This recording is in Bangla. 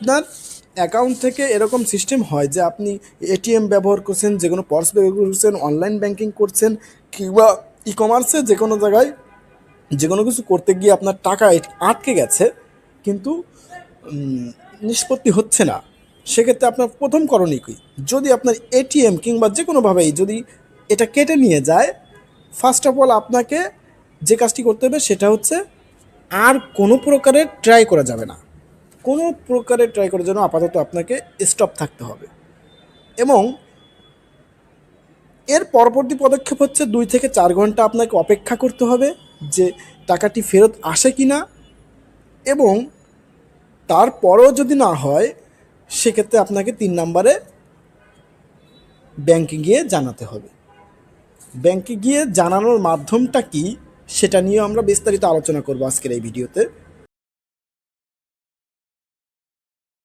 আপনার অ্যাকাউন্ট থেকে এরকম সিস্টেম হয় যে আপনি এটিএম ব্যবহার করছেন, যে কোনো পর্স ব্যবহার করছেন অনলাইন ব্যাংকিং করছেন, কিংবা ই কমার্সে যে কোনো জায়গায় যে কোনো কিছু করতে গিয়ে আপনার টাকা আটকে গেছে, কিন্তু নিষ্পত্তি হচ্ছে না। সেক্ষেত্রে আপনার প্রথম করণীয় কী? যদি আপনার এটিএম কিংবা যে কোনোভাবেই যদি এটা কেটে নিয়ে যায় ফার্স্ট অফ অল আপনাকে যে কাজটি করতে হবে সেটা হচ্ছে আর কোনো প্রকারের ট্রাই করা যাবে না। কোনো প্রকারে ট্রাই করার জন্য আপাতত আপনাকে স্টপ থাকতে হবে। এবং এর পরবর্তী পদক্ষেপ হচ্ছে দুই থেকে চার ঘণ্টা আপনাকে অপেক্ষা করতে হবে যে টাকাটি ফেরত আসে কি না এবং তারপরেও যদি না হয়, সেক্ষেত্রে আপনাকে তিন নম্বরে ব্যাংকে গিয়ে জানাতে হবে। ব্যাংকে গিয়ে জানানোর মাধ্যমটা কি, সেটা নিয়ে আমরা বিস্তারিত আলোচনা করব আজকের এই ভিডিওতে।